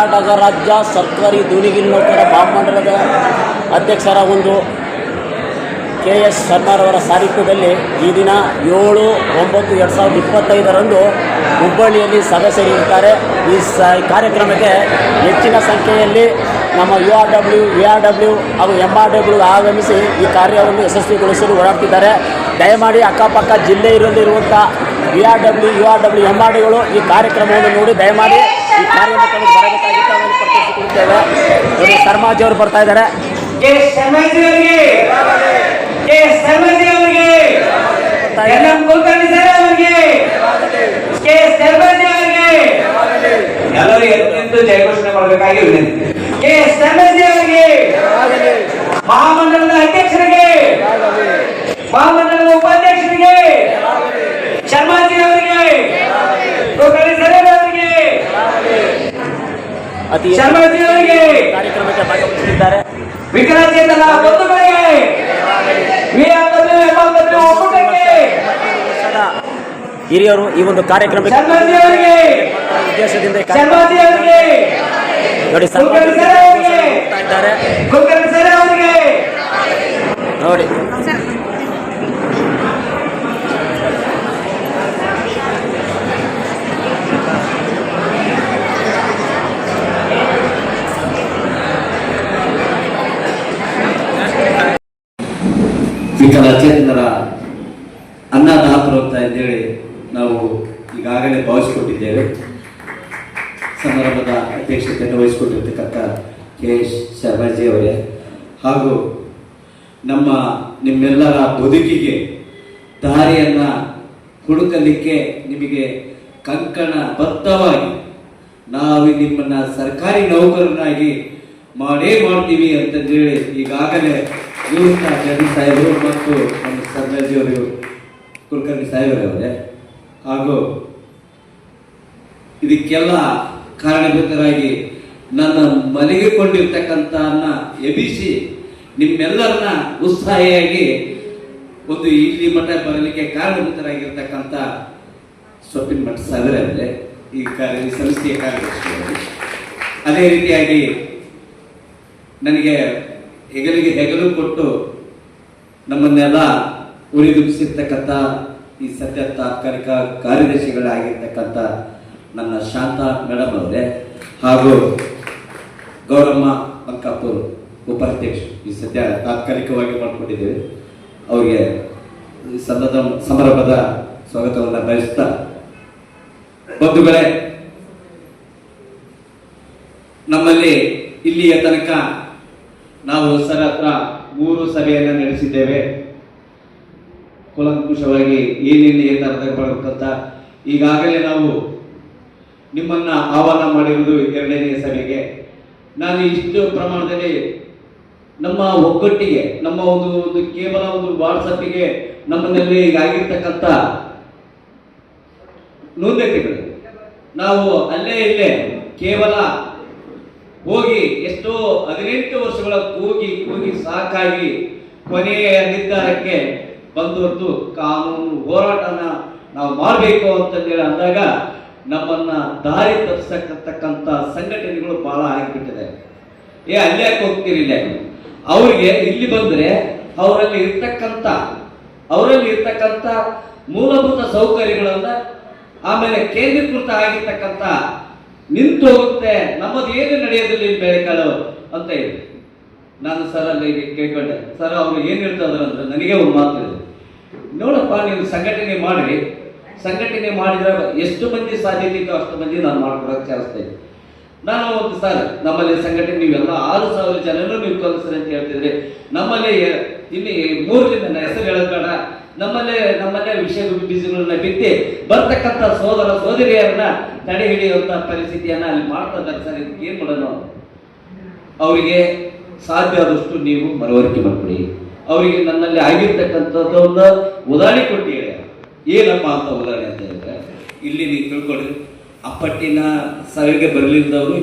ಕರ್ನಾಟಕ ರಾಜ್ಯ ಸರ್ಕಾರಿ ಧೂಳಿಗಿರಿ ನೌಕರ ಅಧ್ಯಕ್ಷರ ಒಂದು ಕೆ ಎಸ್ ಶರ್ಮಾರವರ ಸಾರಥ್ಯದಲ್ಲಿ ಈ ದಿನ ಏಳು ಒಂಬತ್ತು ಎರಡು ಸಾವಿರದ ಇಪ್ಪತ್ತೈದರಂದು ಹುಬ್ಬಳ್ಳಿಯಲ್ಲಿ ಸಭೆ ಸೇರಿರುತ್ತಾರೆ ಈ ಸ ಕಾರ್ಯಕ್ರಮಕ್ಕೆ ಹೆಚ್ಚಿನ ಸಂಖ್ಯೆಯಲ್ಲಿ ನಮ್ಮ U R W, V R W ಹಾಗೂ ಎಂ ಆರ್ ಡಬ್ಲ್ಯೂ ಆಗಮಿಸಿ ಈ ಕಾರ್ಯವನ್ನು ಯಶಸ್ವಿಗೊಳಿಸಲು ಓಡಾಡ್ತಿದ್ದಾರೆ ದಯಮಾಡಿ ಅಕ್ಕಪಕ್ಕ ಜಿಲ್ಲೆಯಲ್ಲಿರುವಂಥ V R W, U R W M R ಡಿಗಳು ಈ ಕಾರ್ಯಕ್ರಮವನ್ನು ನೋಡಿ ದಯಮಾಡಿ ಈ ಕಾರ್ಯಕ್ರಮಕ್ಕೆ ಬರಬೇಕಾಗಿತ್ತು ಅವರನ್ನು ನೋಡಿ ಶರ್ಮಾಜಿ ಅವರು ಬರ್ತಾ ಇದ್ದಾರೆ. ಎಲ್ಲರೂ ಎದ್ದು ಜಯ ಮಾಡಬೇಕಾಗಿ ವಿನಂತಿ. ಕೆ ಶರ್ಮಾಜಿ ಅವರಿಗೆ. ಮಹಾಮಂಡಲದ ಅಧ್ಯಕ್ಷರಿಗೆ. ಮಹಾಮಂಡಲದ ಉಪಾಧ್ಯಕ್ಷರಿಗೆ. ಶರ್ಮಾಜಿ ಅವರಿಗೆ. ಅತಿ ಕಾರ್ಯಕ್ರಮಕ್ಕೆ ವರ್ಷದ ಹಿರಿಯರು ಈ ಒಂದು ಕಾರ್ಯಕ್ರಮಕ್ಕೆ ಉದ್ದೇಶದಿಂದ ನೋಡಿ ನೋಡಿ ಸರ್ ಅವರಿಗೆ ಹೋಗ್ತಾ ಇದ್ದಾರೆ ಕುಲಕರ್ಣಿ ಸರ್ ಅವರಿಗೆ ನೋಡಿ ವಿಕಲಚೇತನರ ಅನ್ನದಾತರು ಅಂತ ಅಂತೇಳಿ ನಾವು ಈಗಾಗಲೇ ಭಾವಿಸಿಕೊಂಡಿದ್ದೇವೆ ಸಮಾರಂಭದ ಅಧ್ಯಕ್ಷತೆಯನ್ನು ವಹಿಸಿಕೊಂಡಿರ್ತಕ್ಕಂಥ ಕೆ. ಎಸ್ ಶರ್ಮಾಜಿ ಅವರೇ. ಹಾಗೂ ನಮ್ಮ ನಿಮ್ಮೆಲ್ಲರ ಬದುಕಿಗೆ ದಾರಿಯನ್ನು ಹುಡುಕಲಿಕ್ಕೆ ನಿಮಗೆ ಕಂಕಣ ಬದ್ಧವಾಗಿ ನಾವು ನಿಮ್ಮನ್ನ ಸರ್ಕಾರಿ ನೌಕರನಾಗಿ ಮಾಡೇ ಮಾಡ್ತೀವಿ ಅಂತಂದೇಳಿ ಈಗಾಗಲೇ ನಿವೃತ್ತ ಸಾಹೇಬರು ಮತ್ತು ನಮ್ಮ ಸರ್ದಾರ್ಜಿ ಅವರು ಕುಲಕರ್ಣಿ ಸಾಹೇಬರವರೇ ಹಾಗೂ ಇದಕ್ಕೆಲ್ಲ ಕಾರಣಭೂತರಾಗಿ ನನ್ನ ಮಲಗಿಕೊಂಡಿರ್ತಕ್ಕಂಥ ಎಬಿಸಿ ನಿಮ್ಮೆಲ್ಲರನ್ನ ಉತ್ಸಾಹಿಯಾಗಿ ಒಂದು ಇಲ್ಲಿ ಮಠ ಬರಲಿಕ್ಕೆ ಕಾರಣಭೂತರಾಗಿರ್ತಕ್ಕಂಥ ಸೊಪ್ಪಿನ ಮಠ ಅಂದ್ರೆ ಈ ಕಾರ್ಯ ಸಂಸ್ಥೆಯ ಕಾರ್ಯದರ್ಶಿ ಅದೇ ರೀತಿಯಾಗಿ ನನಗೆ ಹೆಗಲಿಗೆ ಹೆಗಲು ಕೊಟ್ಟು ನಮ್ಮನ್ನೆಲ್ಲ ಉರಿದುಂಬಿಸಿರ್ತಕ್ಕಂಥ ಈ ಸದ್ಯ ತಾತ್ಕಾಲಿಕ ಕಾರ್ಯದರ್ಶಿಗಳಾಗಿರ್ತಕ್ಕಂಥ ನನ್ನ ಶಾಂತ ಮೇಡಮ್ ಅವರೇ, ಹಾಗೂ ಗೌರಮ್ಮ ಬಂಕಾಪುರ್ ಉಪಾಧ್ಯಕ್ಷ ಈ ಸದ್ಯ ತಾತ್ಕಾಲಿಕವಾಗಿ ಮಾಡಿಕೊಂಡಿದ್ದೇವೆ. ಅವರಿಗೆ ಸನ್ನದ ಸಮಾರಂಭದ ಸ್ವಾಗತವನ್ನು ಬಯಸ್ತಾ ಬಂಧುಗಳೇ, ನಮ್ಮಲ್ಲಿ ಇಲ್ಲಿಯ ತನಕ ನಾವು ಸರ್ ಹತ್ರ ಮೂರು ಸಭೆಯನ್ನು ನಡೆಸಿದ್ದೇವೆ. ಕುಲಂಕುಷವಾಗಿ ಏನೇನು ಎಲ್ಲ ಅಂತ ಈಗಾಗಲೇ ನಾವು ನಿಮ್ಮನ್ನ ಆಹ್ವಾನ ಮಾಡಿರುವುದು ಎರಡನೇ ಸಭೆಗೆ. ನಾನು ಇಷ್ಟು ಪ್ರಮಾಣದಲ್ಲಿ ನಮ್ಮ ಒಗ್ಗಟ್ಟಿಗೆ, ನಮ್ಮ ಒಂದು ಒಂದು ಕೇವಲ ಒಂದು ವಾಟ್ಸಪ್ಪಿಗೆ ನಮ್ಮಲ್ಲಿ ಈಗ ಆಗಿರ್ತಕ್ಕಂಥ ನ್ಯೂನತೆಗಳು ನಾವು ಅಲ್ಲೇ ಇಲ್ಲೇ ಕೇವಲ ಹೋಗಿ ಎಷ್ಟೋ ಹದಿನೆಂಟು ವರ್ಷಗಳ ಕೂಗಿ ಕೂಗಿ ಸಾಕಾಗಿ ಕೊನೆಯ ನಿರ್ಧಾರಕ್ಕೆ ಬಂದವತ್ತು ಕಾನೂನು ಹೋರಾಟನ ನಾವು ಮಾಡಬೇಕು ಅಂತಂದೇಳಿ ಅಂದಾಗ ನಮ್ಮನ್ನ ದಾರಿ ತಪ್ಪಿಸತಕ್ಕಂತ ಸಂಘಟನೆಗಳು ಬಹಳ ಆಗಿಬಿಟ್ಟಿದೆ. ಏ ಅಲ್ಯಾಕೆ ಹೋಗ್ತೀರಿ ಇಲ್ಲೇ? ಅವ್ರಿಗೆ ಇಲ್ಲಿ ಬಂದ್ರೆ ಅವರಲ್ಲಿ ಇರ್ತಕ್ಕಂಥ ಅವರಲ್ಲಿ ಇರ್ತಕ್ಕಂಥ ಮೂಲಭೂತ ಸೌಕರ್ಯಗಳನ್ನ ಆಮೇಲೆ ಕೇಂದ್ರೀಕೃತ ಆಗಿರ್ತಕ್ಕಂಥ ನಿಂತು ಹೋಗುತ್ತೆ ನಮ್ಮದು ಏನು ನಡೆಯೋದಿಲ್ಲ ಇಲ್ಲಿ ಬೆಳೆಕಾಳು ಅಂತ ಹೇಳಿ. ನಾನು ಸರ್ ಅಲ್ಲಿ ಕೇಳ್ಕೊಂಡೆ. ಸರ್ ಅವ್ರು ಏನ್ ಹೇಳ್ತಾ ಇದಾರೆ ಅಂದ್ರೆ ನನಗೆ ಒಂದು ಮಾತು ಇದೆ ನೋಡಪ್ಪ, ನೀವು ಸಂಘಟನೆ ಮಾಡಿ. ಸಂಘಟನೆ ಮಾಡಿದ್ರೆ ಎಷ್ಟು ಮಂದಿ ಸಾಧ್ಯತೆ ಇತ್ತು ಅಷ್ಟು ಮಂದಿ ನಾನು ಮಾಡ್ಕೊಡಕ್ಕೆ ಚಾಲಿಸ್ತೇನೆ ನಾನು ಒಂದು ಸರ್ ನಮ್ಮಲ್ಲಿ ಸಂಘಟನೆ, ನೀವೆಲ್ಲ ಆರು ಸಾವಿರ ಜನರು ನೀವು ಕಲಿಸ್ರಿ ಅಂತ ಹೇಳ್ತಿದ್ರೆ ನಮ್ಮಲ್ಲಿ ಇಲ್ಲಿ ಮೂರು ನನ್ನ ಹೆಸರು ಹೇಳೋದ್ ಬೇಡ. ನಮ್ಮಲ್ಲೇ ನಮ್ಮಲ್ಲೇ ವಿಷಯ ಬೀಜಗಳನ್ನ ಬಿತ್ತಿ ಬರ್ತಕ್ಕಂಥ ಸೋದರ ಸೋದರಿಯರನ್ನ ತಡೆ ಹಿಡಿಯುವಂತ ಪರಿಸ್ಥಿತಿಯನ್ನ ಅಲ್ಲಿ ಮಾಡ್ತಾ ಇದ್ದಾರೆ ಸರ್. ಇದಕ್ಕೆ ಏನ್ ಮಾಡೋಣ ಅವರಿಗೆ ಸಾಧ್ಯ ಆದಷ್ಟು ನೀವು ಮನವರಿಕೆ ಮಾಡ್ಕೊಡಿ ಅವರಿಗೆ ನನ್ನಲ್ಲಿ ಆಗಿರ್ತಕ್ಕಂಥದ್ದೊಂದು ಉದಾಹರಣೆ ಕೊಟ್ಟು ಏನಪ್ಪ ಅಂತ ಉದಾಹರಣೆ ಅಂತ ಹೇಳಿದ್ರೆ, ಇಲ್ಲಿ ನೀವು ತಿಳ್ಕೊಳ್ಳಿ, ಅಪ್ಪಟ್ಟಿನ ಸಭೆಗೆ ಬರಲಿದ್ದವರು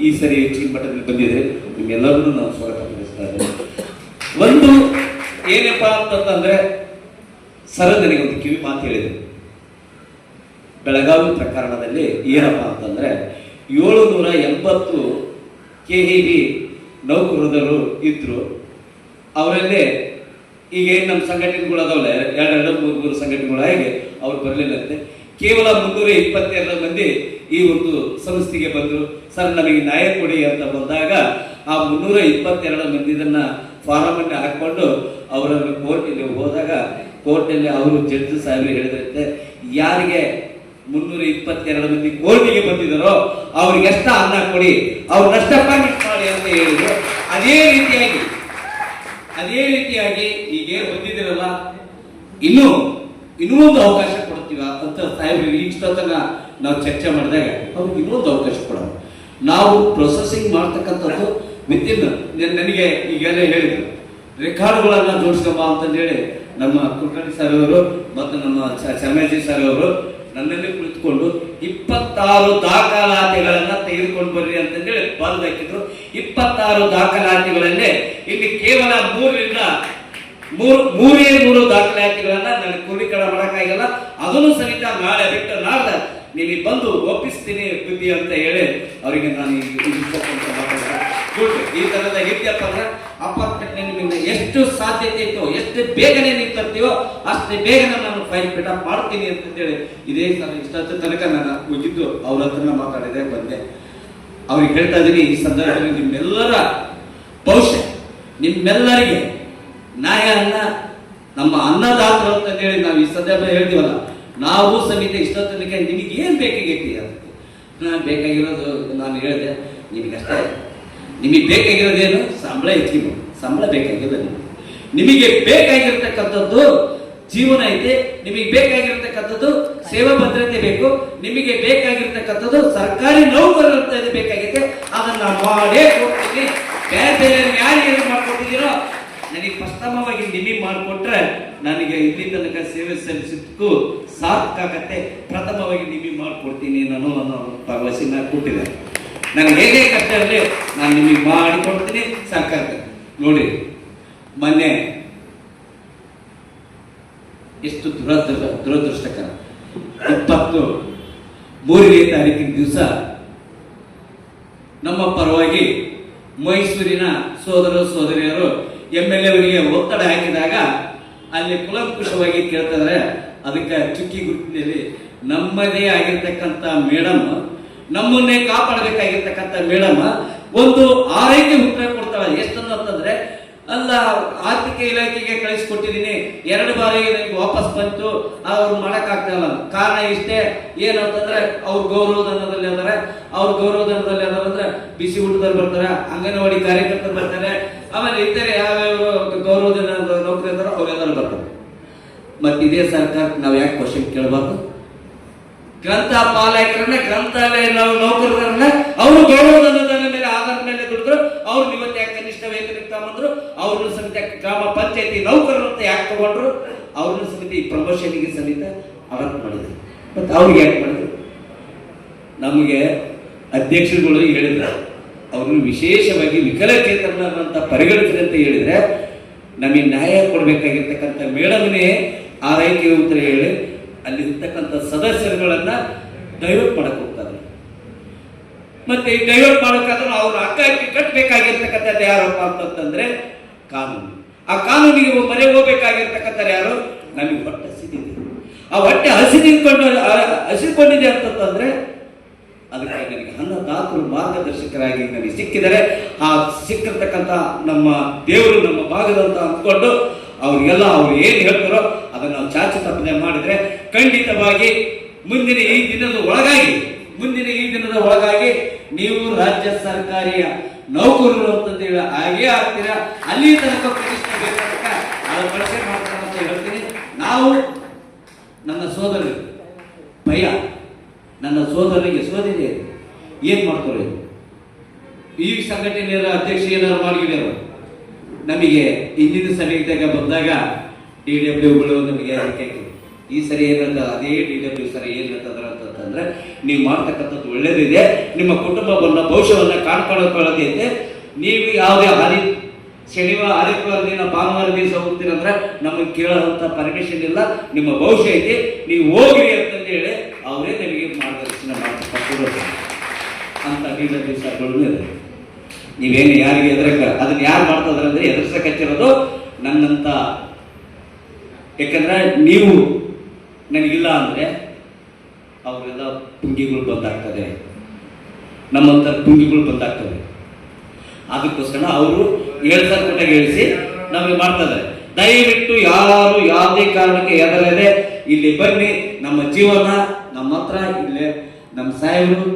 ಈ ಸರಿ ಹೆಚ್ಚಿನ ಮಟ್ಟದಲ್ಲಿ ಬಂದಿದೆ ನಿಮ್ಗೆಲ್ಲರನ್ನೂ ನಾವು ಸ್ವಾಗತ ಒಂದು ಏನಪ್ಪ ಅಂತಂದ್ರೆ ಸರ್ ನನಗೆ ಒಂದು ಕಿವಿ ಮಾತು ಹೇಳಿದರು. ಬೆಳಗಾವಿ ಪ್ರಕರಣದಲ್ಲಿ ಏನಪ್ಪ ಅಂತಂದರೆ ಏಳು ನೂರ ಎಂಬತ್ತು ಕೆ ಇ ಬಿ ನೌಕರರು ಇದ್ದರು ಅವರಲ್ಲಿ ಈಗ ಏನು ನಮ್ಮ ಸಂಘಟನೆಗಳು ಅದಾವಲ್ಲ ಎರಡೆರಡು ಮೂರು ಮೂರು ಸಂಘಟನೆಗಳಾಗಿ ಅವ್ರು ಬರಲಿಲ್ಲಂತೆ ಕೇವಲ ಮುನ್ನೂರ ಇಪ್ಪತ್ತೆರಡು ಮಂದಿ ಈ ಒಂದು ಸಂಸ್ಥೆಗೆ ಬಂದರು. ಸರ್, ನಮಗೆ ನ್ಯಾಯ ಕೊಡಿ ಅಂತ ಬಂದಾಗ ಆ ಮುನ್ನೂರ ಇಪ್ಪತ್ತೆರಡು ಮಂದಿ ಇದನ್ನು ಫಾರಮ್ ಅನ್ನು ಹಾಕೊಂಡು ಅವರನ್ನು ಕೋರ್ಟಿಗೆ ಹೋದಾಗ ಕೋರ್ಟಲ್ಲಿ ಅವರು ಜಡ್ಜ್ ಸಾಹೇಬರು ಹೇಳಿದಂತೆ ಯಾರಿಗೆ ಮುನ್ನೂರ ಇಪ್ಪತ್ತೆರಡು ಮಂದಿ ಕೋರ್ಟಿಗೆ ಬಂದಿದ್ದಾರೋ ಅವ್ರಿಗೆ ಎಷ್ಟ ಅನ್ನ ಕೊಡಿ, ಅವ್ರು ನಷ್ಟ ಪಾಯಿಂಟ್ ಮಾಡಿ ಅಂತ ಹೇಳಿದ್ರು. ಅದೇ ರೀತಿಯಾಗಿ ಅದೇ ರೀತಿಯಾಗಿ ಈಗ ಬಂದಿದ್ದೀರಲ್ಲ, ಇನ್ನೂ ಇನ್ನೂ ಒಂದು ಅವಕಾಶ ಕೊಡ್ತೀವ ಅಂತ ಸಾಹೇಬ್ರಿಗೆ ಇಷ್ಟೊತ್ತನ ನಾವು ಚರ್ಚೆ ಮಾಡಿದಾಗ ಅವ್ರಿಗೆ ಇನ್ನೊಂದು ಅವಕಾಶ ಕೊಡೋದು ನಾವು ಪ್ರೊಸೆಸಿಂಗ್ ಮಾಡ್ತಕ್ಕಂಥದ್ದು ವಿತಿನ್ ನನಗೆ ಈಗೆಲ್ಲ ಹೇಳಿದ್ರು. ರೆಕಾರ್ಡ್ಗಳನ್ನ ಜೋಡಿಸ್ಕೊಂಬ ಅಂತಂದೇಳಿ ನಮ್ಮ ಕುಲಕರ್ಣಿ ಸರ್ ಅವರು ಮತ್ತು ನಮ್ಮ ಶರ್ಮಾಜಿ ಸರ್ ಅವರು ನನ್ನಲ್ಲಿ ಕುಳಿತುಕೊಂಡು ಇಪ್ಪತ್ತಾರು ದಾಖಲಾತಿಗಳನ್ನ ತೆಗೆದುಕೊಂಡು ಬರ್ರಿ ಅಂತಂದೇಳಿ ಬಂದ್ ಹಾಕಿದ್ರು. ಇಪ್ಪತ್ತಾರು ದಾಖಲಾತಿಗಳಲ್ಲೇ ಇಲ್ಲಿ ಕೇವಲ ಮೂರರಿಂದ ಮೂರು, ಮೂರೇ ಮೂರು ದಾಖಲಾತಿಗಳನ್ನ ನನಗೆ ಕ್ರೋಢೀಕರಣ ಮಾಡಕ್ಕಾಗಲ್ಲ. ಅದನ್ನು ಸಹಿತ ನಾಳೆ ಬಿಟ್ಟು ನಾಳೆ ನೀವು ಬಂದು ಒಪ್ಪಿಸ್ತೀನಿ ಬುದ್ಧಿ ಅಂತ ಹೇಳಿ ಅವರಿಗೆ ನಾನು ಈ- ತರದ ಇದ್ಯಪ್ಪ ಅಂದ್ರೆ ಅಪಾರ್ಟ್ಮೆಂಟ್ ಎಷ್ಟು ಸಾಧ್ಯತೆ ಇತ್ತು, ಎಷ್ಟು ಬೇಗನೆ ನೀವು ತರ್ತೀವೋ ಅಷ್ಟು ಬೇಗನೆ ನಾನು ಫೈಲ್ ಅಪ್ ಮಾಡ್ತೀನಿ ಅಂತಂದೇಳಿ ಇದೇ ನಾನು ಇಷ್ಟ ತನಕ ನಾನು ಹೋಗಿದ್ದು ಅವ್ರ ಹತ್ರ ಮಾತಾಡಿದೆ, ಬಂದೆ. ಅವ್ರಿಗೆ ಹೇಳ್ತಾ ಇದ್ದೀನಿ, ಈ ಸಂದರ್ಭದಲ್ಲಿ ನಿಮ್ಮೆಲ್ಲರ ಭವಿಷ್ಯ, ನಿಮ್ಮೆಲ್ಲರಿಗೆ ನ್ಯಾಯ ಅನ್ನ, ನಮ್ಮ ಅನ್ನದಾತರು ಅಂತ ಹೇಳಿ ನಾವು ಈ ಸಂದರ್ಭ ಹೇಳ್ತೀವಲ್ಲ ನಾವು ಸಮೇತ ತನಕ ನಿಮಗೆ ಏನು ಬೇಕಾಗೈತಿ ಅದಕ್ಕೆ? ನಾನು ಬೇಕಾಗಿರೋದು ನಾನು ಹೇಳಿದೆ, ನಿಮಗಷ್ಟೇ. ನಿಮಗೆ ಬೇಕಾಗಿರೋದೇನು ಸಂಬಳ ಹೆಚ್ಚಿಗೆ ಸಂಬಳ ಬೇಕಾಗಿಲ್ಲ ನಿಮಗೆ. ನಿಮಗೆ ಬೇಕಾಗಿರ್ತಕ್ಕಂಥದ್ದು ಜೀವನ ಐತೆ. ನಿಮಗೆ ಬೇಕಾಗಿರ್ತಕ್ಕಂಥದ್ದು ಸೇವಾ ಭದ್ರತೆ ಬೇಕು. ನಿಮಗೆ ಬೇಕಾಗಿರ್ತಕ್ಕಂಥದ್ದು ಸರ್ಕಾರಿ ನೌಕರರು ಬೇಕಾಗಿದೆ ಅದನ್ನ ಮಾಡೇ ಕೊಡ್ತೀನಿ ಬೇರೆ ಬೇರೆ ಯಾರು ಏನು ಮಾಡ್ಕೊಟ್ಟಿದ್ದೀರೋ? ನನಗೆ ಪ್ರಥಮವಾಗಿ ನಿಮಗೆ ಮಾಡಿಕೊಟ್ರೆ ನನಗೆ ಇಲ್ಲಿ ತನಕ ಸೇವೆ ಸಲ್ಲಿಸಿದ್ದಕ್ಕೂ ಸಾಕಾಗತ್ತೆ ಪ್ರಥಮವಾಗಿ ನಿಮಗೆ ಮಾಡಿಕೊಡ್ತೀನಿ ನಾನು ಅನ್ನೋ ಭರವಸೆ ನಾನು ಕೊಟ್ಟಿದೆ. ನನಗೆ ಹೇಗೆ ಕಷ್ಟ ಇರಲಿ ನಾನು ನಿಮಗೆ ಮಾಡಿಕೊಡ್ತೀನಿ, ಸಾಕಾಗತ್ತೆ. ನೋಡಿ, ಮೊನ್ನೆ ಎಷ್ಟು ದುರದೃಷ್ಟ, ದುರದೃಷ್ಟಕರ. ಇಪ್ಪತ್ತು ಮೂರನೇ ತಾರೀಕಿನ ದಿವಸ ನಮ್ಮ ಪರವಾಗಿ ಮೈಸೂರಿನ ಸೋದರ ಸೋದರಿಯರು ಎಂ ಎಲ್ ಅವರಿಗೆ ಒತ್ತಡ ಹಾಕಿದಾಗ ಅಲ್ಲಿ ಕುಲಂಕುಷವಾಗಿ ಕೇಳ್ತಾರೆ ಅದಕ್ಕೆ ಚುಕ್ಕಿ ಗುಟ್ಟಿನಲ್ಲಿ ನಮ್ಮದೇ ಆಗಿರ್ತಕ್ಕಂಥ ಮೇಡಮ್, ನಮ್ಮನ್ನೇ ಕಾಪಾಡಬೇಕಾಗಿರ್ತಕ್ಕಂಥ ಮೇಡಮ್, ಒಂದು ಆರೈಕೆ ಉತ್ತರ ಕೊಡ್ತಾಳೆ. ಎಷ್ಟನ್ನು ಅಂತಂದ್ರೆ, ಅಲ್ಲ, ಆರ್ಥಿಕ ಇಲಾಖೆಗೆ ಕಳಿಸ್ಕೊಟ್ಟಿದ್ದೀನಿ. ಎರಡು ಬಾರಿ ನನಗೆ ವಾಪಸ್ ಬಂತು. ಅವ್ರು ಮಾಡಕ್ಕಾಗ್ತಾ ಇಲ್ಲ. ಕಾರಣ ಇಷ್ಟೇ. ಏನು ಅಂತಂದ್ರೆ, ಅವ್ರ ಗೌರವಧನದಲ್ಲಿ ಅದಾರೆ ಅವ್ರ ಗೌರವಧನದಲ್ಲಿ ಅಂದ್ರೆ ಬಿಸಿ ಊಟದಲ್ಲಿ ಬರ್ತಾರೆ, ಅಂಗನವಾಡಿ ಕಾರ್ಯಕರ್ತರು ಬರ್ತಾರೆ. ಆಮೇಲೆ ಇತರೆ ಯಾವ್ಯಾವ ಗೌರವದ ನೌಕರಿ ಅದಾರೋ ಅವ್ರೆಲ್ಲರೂ ಬರ್ತಾರೆ ಮತ್ತೆ ಇದೇ ಸರ್ಕಾರ ನಾವು ಯಾಕೆ ಕ್ವಶನ್ ಕೇಳಬಾರ್ದು? ಗ್ರಂಥ ಪಾಲಕರನ್ನ ಗ್ರಂಥಾಲಯ ನಾವು ನೌಕರರನ್ನ, ಅವರು ಗೌರವದ ಮೇಲೆ ಆಧಾರದ ಮೇಲೆ ದುಡಿದ್ರು, ಅವ್ರು ಇವತ್ತು ಯಾಕೆ ಕನಿಷ್ಠ ವೇತನ ತಗೊಂಡ್ರು, ಅವ್ರನ್ನ ಸಮಿತಿ ಗ್ರಾಮ ಪಂಚಾಯತಿ ಅಂತ ಯಾಕೆ ತಗೊಂಡ್ರು? ಅವ್ರನ್ನ ಸಮಿತಿ ಪ್ರಮೋಷನ್ಗೆ ಸಮೇತ ಅವತ್ತು ಮಾಡಿದ್ರು. ಮತ್ತೆ ಅವ್ರಿಗೆ ಯಾಕೆ ಮಾಡಿದ್ರು? ನಮಗೆ ಅಧ್ಯಕ್ಷರುಗಳು ಹೇಳಿದ್ರು. ಅವ್ರನ್ನ ವಿಶೇಷವಾಗಿ ವಿಕಲಚೇತನರಂತ ಪರಿಗಣಿಸಿದೆ ಅಂತ ಹೇಳಿದ್ರೆ, ನಮಗೆ ನ್ಯಾಯ ಕೊಡಬೇಕಾಗಿರ್ತಕ್ಕಂಥ ಮೇಡಮ್ನೇ ಆರೈಕೆ ಉತ್ತರ ಹೇಳಿ, ಅಲ್ಲಿ ಇರ್ತಕ್ಕಂಥ ಸದಸ್ಯರುಗಳನ್ನ ಡೈವರ್ಟ್ ಮಾಡಕ್ ಹೋಗ್ತಾರೆ. ಮತ್ತೆ ಈ ಡೈವರ್ಟ್ ಮಾಡೋಕ್ಕಾದ್ರೂ ಅವ್ರ ಅಕ್ಕ ಕಟ್ಟಬೇಕಾಗಿರ್ತಕ್ಕಂಥದ್ದು ಯಾರಪ್ಪ ಅಂತಂದ್ರೆ ಕಾನೂನು. ಆ ಕಾನೂನಿಗೆ ಮನೆ ಹೋಗ್ಬೇಕಾಗಿರ್ತಕ್ಕಂಥ ಯಾರು? ನಮಗೆ ಹೊಟ್ಟೆ ಹಸಿದಿದೆ. ಆ ಹೊಟ್ಟೆ ಹಸಿದಿದ್ಕೊಂಡು ಹಸಿಕೊಂಡಿದೆ ಅಂತಂದ್ರೆ ಅದಕ್ಕೆ ನನಗೆ ಅನ್ನದಾತರು ಮಾರ್ಗದರ್ಶಕರಾಗಿ ನನಗೆ ಸಿಕ್ಕಿದರೆ, ಆ ಸಿಕ್ಕಿರ್ತಕ್ಕಂಥ ನಮ್ಮ ದೇವರು ನಮ್ಮ ಭಾಗದಂತ ಅಂದ್ಕೊಂಡು ಅವ್ರಿಗೆಲ್ಲ ಅವ್ರು ಏನು ಹೇಳ್ತಾರೋ ಅದನ್ನು ಚಾಚು ತಪ್ಪದೆ ಮಾಡಿದ್ರೆ ಖಂಡಿತವಾಗಿ ಮುಂದಿನ ಈ ದಿನದ ಒಳಗಾಗಿ, ಮುಂದಿನ ಈ ದಿನದ ಒಳಗಾಗಿ ನೀವು ರಾಜ್ಯ ಸರ್ಕಾರಿಯ ನೌಕರರು ಅಂತಂದೇಳಿ ಹಾಗೇ ಆಗ್ತೀರಾ? ಅಲ್ಲಿ ತನಕ ಪ್ರತಿಷ್ಠೆ ಹೇಳ್ತೀನಿ. ನಾವು, ನನ್ನ ಸೋದರರು, ಭಯ. ನನ್ನ ಸೋದರನಿಗೆ ಸೋದಿದೆ. ಏನ್ ಮಾಡ್ತಾರೆ? ಈ ಸಂಘಟನೆಯ ಅಧ್ಯಕ್ಷ ಏನಾದ್ರು ಮಾಡಿದ್ರು ನಮಗೆ ಇಂದಿನ ಸಮಿತಿಗೆ ಬಂದಾಗ ಡಿ ಡಬ್ಲ್ಯೂಗಳು ನಮಗೆ ಅದಕ್ಕೆ ಈ ಸರಿ ಏನಂತ, ಅದೇ ಡಿ ಡಬ್ಲ್ಯೂ ಸರಿ ಏನಂತಂದ್ರೆ ಅಂತಂದ್ರೆ ನೀವು ಮಾಡ್ತಕ್ಕಂಥದ್ದು ಒಳ್ಳೇದಿದೆ, ನಿಮ್ಮ ಕುಟುಂಬವನ್ನ ಭವಿಷ್ಯವನ್ನ ಕಾಣ್ಕೊಳ್ಳೋಕೊಳ್ಳೋದೈತೆ ನೀವು ಯಾವುದೇ ಹಾನಿ ಶನಿವಾರ ಆದಿತ್ಯವಾರ ದಿನ, ಭಾನುವಾರ ದಿವಸ ಹೋಗ್ತೀರಂದ್ರೆ ನಮಗೆ ಕೇಳೋಂಥ ಪರ್ಮಿಷನ್ ಇಲ್ಲ, ನಿಮ್ಮ ಭವಿಷ್ಯ ಐತಿ ನೀವು ಹೋಗ್ರಿ ಅಂತಂದು ಹೇಳಿ ಅವರೇ ನಿಮಗೆ ಮಾರ್ಗದರ್ಶನ ಮಾಡ್ತಾರೆ ಅಂತ ಲೀಡರ್ ದಿವಸಗಳು ಇದೆ. ನೀವೇನು ಯಾರಿಗೆ ಎದುರಕ ಅದನ್ನ ಯಾರು ಮಾಡ್ತದ್ರ ಅಂದ್ರೆ ಎದುರಿಸಕತ್ತಿರೋದು ನನ್ನಂತ ಯಾಕಂದ್ರೆ ನೀವು ನನಗಿಲ್ಲ ಅಂದ್ರೆ ಅವರೆಲ್ಲ ತುಂಗಿಗಳು ಬಂದಾಗ್ತದೆ. ನಮ್ಮಂತ ತುಂಗಿಗಳು ಬಂದಾಗ್ತದೆ. ಅದಕ್ಕೋಸ್ಕರ ಅವರು ಹೇಳ್ತಾರೆ ಕೊಟ್ಟಾಗ ಹೇಳಿಸಿ ನಮಗೆ ಮಾಡ್ತಾರೆ ದಯವಿಟ್ಟು ಯಾರು ಯಾವುದೇ ಕಾರಣಕ್ಕೆ ಎದರದೆ ಇಲ್ಲಿ ಬನ್ನಿ. ನಮ್ಮ ಜೀವನ ನಮ್ಮ ಹತ್ರ ಇಲ್ಲೇ ನಮ್ಮ ಸಾಹೇಬರು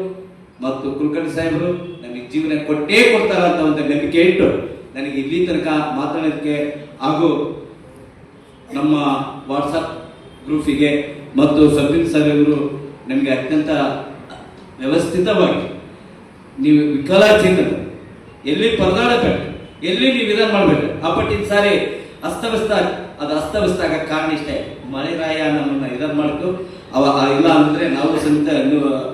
ಮತ್ತು ಕುಲಕರ್ಣಿ ಸಾಹೇಬರು ನಮಗೆ ಜೀವನ ಕೊಟ್ಟೇ ಕೊಡ್ತಾರ ಅಂತ ಒಂದು ನಂಬಿಕೆ ಇಟ್ಟು ನನಗೆ ಇಲ್ಲಿ ತನಕ ಮಾತಾಡೋದಕ್ಕೆ ಹಾಗೂ ನಮ್ಮ ವಾಟ್ಸಪ್ ಗ್ರೂಪಿಗೆ ಮತ್ತು ಸಬ್ಬಿನ್ ಸಾಹೇಬರು ನಮಗೆ ಅತ್ಯಂತ ವ್ಯವಸ್ಥಿತವಾಗಿ ನೀವು ವಿಕಲಾಚೇತನ ಎಲ್ಲಿ ಪರದಾಡಬೇಕು ಎಲ್ಲಿ ನೀವು ಇದನ್ನ ಮಾಡಬೇಕು ಆ ಸಾರಿ ಅಸ್ತವ್ಯಸ್ತ, ಅದು ಅಸ್ತವ್ಯಸ್ತ ಆಗಕ್ಕೆ ಕಾರಣ ಇಷ್ಟೇ. ಮಳೆರಾಯ ನಮ್ಮನ್ನ ಇದನ್ನ ಮಾಡ್ತು. ಅವ ಇಲ್ಲ ಅಂದ್ರೆ ನಾವು ಸಮೇತ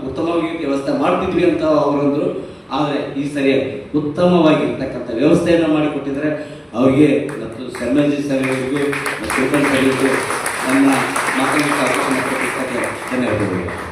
ಉತ್ತಮವಾಗಿ ವ್ಯವಸ್ಥೆ ಮಾಡ್ತಿದ್ವಿ ಅಂತ ಅವರಂದ್ರು ಆದರೆ ಈ ಸರಿ ಉತ್ತಮವಾಗಿರ್ತಕ್ಕಂಥ ವ್ಯವಸ್ಥೆಯನ್ನು ಮಾಡಿಕೊಟ್ಟಿದ್ರೆ ಅವರಿಗೆ ಮತ್ತು ಶರ್ಮಾಜಿ ಸರ್ ಮತ್ತು ಸರ್ ನನ್ನ ಧನ್ಯವಾದಗಳು.